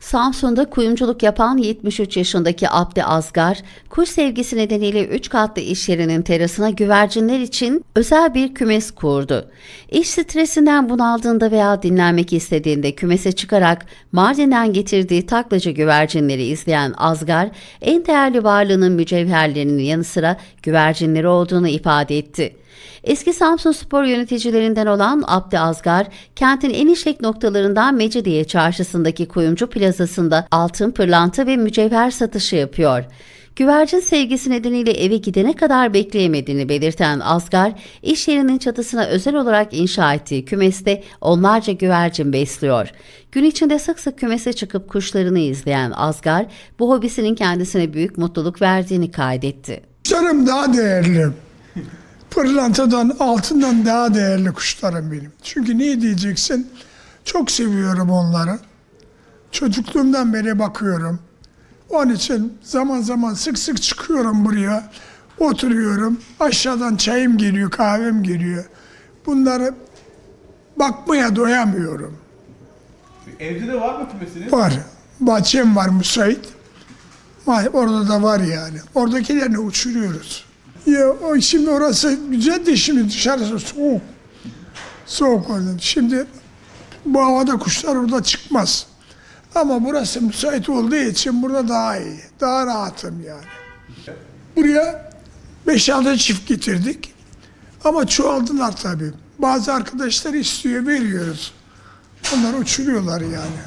Samsun'da kuyumculuk yapan 73 yaşındaki Abdi Azgar, kuş sevgisi nedeniyle 3 katlı iş yerinin terasına güvercinler için özel bir kümes kurdu. İş stresinden bunaldığında veya dinlenmek istediğinde kümese çıkarak Mardin'den getirdiği taklacı güvercinleri izleyen Azgar, en değerli varlığının mücevherlerinin yanı sıra güvercinleri olduğunu ifade etti. Eski Samsun Spor yöneticilerinden olan Abdi Azgar, kentin en işlek noktalarından Mecidiye Çarşısı'ndaki kuyumcu plazasında altın, pırlanta ve mücevher satışı yapıyor. Güvercin sevgisi nedeniyle eve gidene kadar bekleyemediğini belirten Azgar, iş yerinin çatısına özel olarak inşa ettiği kümeste onlarca güvercin besliyor. Gün içinde sık sık kümese çıkıp kuşlarını izleyen Azgar, bu hobisinin kendisine büyük mutluluk verdiğini kaydetti. Kuşlarım daha değerli. Pırlantadan, altından daha değerli kuşlarım benim. Çünkü niye diyeceksin? Çok seviyorum onları. Çocukluğumdan beri bakıyorum. Onun için zaman zaman sık sık çıkıyorum buraya. Oturuyorum. Aşağıdan çayım geliyor, kahvem geliyor. Bunları bakmaya doyamıyorum. Evde de var mı kümesiniz? Var. Bahçem var müsait. Orada da var yani. Oradakilerini uçuruyoruz. Ya o şimdi orası güzel de şimdi dışarısı soğuk. Soğuk orada. Şimdi bu havada kuşlar orada çıkmaz. Ama burası müsait olduğu için burada daha iyi. Daha rahatım yani. Buraya 5-6 çift getirdik. Ama çoğaldılar tabii. Bazı arkadaşlar istiyor, veriyoruz. Onlar uçuruyorlar yani.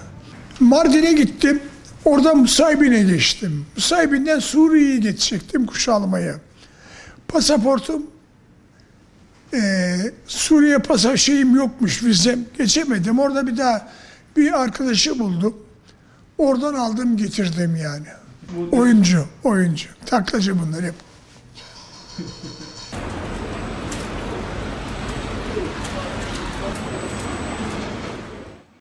Mardin'e gittim. Orada Musaybin'e geçtim. Musaybin'den Suriye'ye geçecektim kuş almaya. Pasaportum eee, Suriye pasa şeyim yokmuş vizem. Geçemedim. Orada bir daha bir arkadaşı buldum. Oradan aldım getirdim yani. Oyuncu, oyuncu. Taklacı bunlar hep.